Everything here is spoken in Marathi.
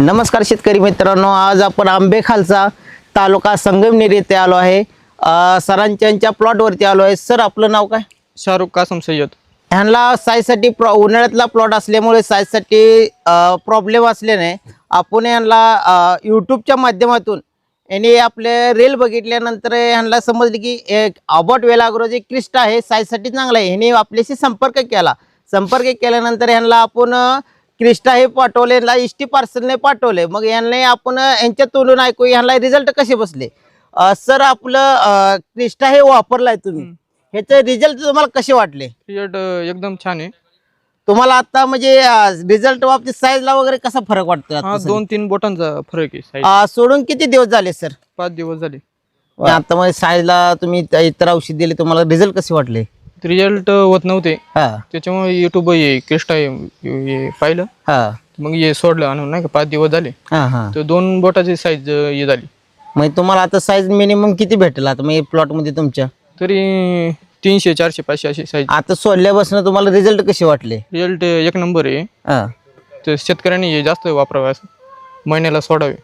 नमस्कार शेतकरी मित्रांनो आज आपण आंबेखालचा तालुका संगमनेर येथे आलो आहे. अ, सरांच्या प्लॉटवरती आलो आहे. सर आपलं नाव काय? शाहरुख कासम सय्यद. ह्यांना साईजसाठी प्रॉ उन्हाळ्यातला प्लॉट असल्यामुळे साईजसाठी प्रॉब्लेम असल्याने आपण यांना यूट्यूबच्या माध्यमातून यांनी आपले रील बघितल्यानंतर ह्यांना समजले की एक अबॉट वेलाग्रो जे क्रिस्ट आहे साईजसाठी चांगला आहे. ह्यांनी आपल्याशी संपर्क केला. संपर्क केल्यानंतर ह्यांना आपण अ, क्रिस्टा हे पाठवले इष्टी टी पार्सलने पाठवले. मग यांना आपण यांच्या तोलून ऐकू ह्यांना रिझल्ट कसे बसले? सर आपलं क्रिस्टा हे वापरलाय तुम्ही. ह्याचे रिझल्ट तुम्हाला कसे वाटले? रिझल्ट एकदम छान आहे. तुम्हाला आता म्हणजे रिझल्ट बाबतीत साईजला वगैरे कसा फरक वाटतो? दोन तीन बोटांचा फरक आहे सोडून किती दिवस झाले सर? पाच दिवस झाले. आता म्हणजे साईजला तुम्ही इतर औषध दिले तुम्हाला रिझल्ट कसे वाटले? रिझल्ट होत नव्हते. हा. त्याच्यामुळे युट्यूब हे क्रिस्टा हे हे पाहिलं. हा. मग हे सोडलं आणून नाही का पाच दिवस झाले. हा हा. तर दोन बोटाची साईज हे झाली. म्हणजे तुम्हाला आता साईज मिनिमम किती भेटेल आता? मग प्लॉटमध्ये तुमच्या? तरी तीनशे चारशे पाचशे अशी साईज आता सोडल्यापासून तुम्हाला रिझल्ट कसे वाटले? रिझल्ट एक नंबर आहे. हा. तर शेतकऱ्यांनी हे जास्त वापरावे असं. महिन्याला सोडावे.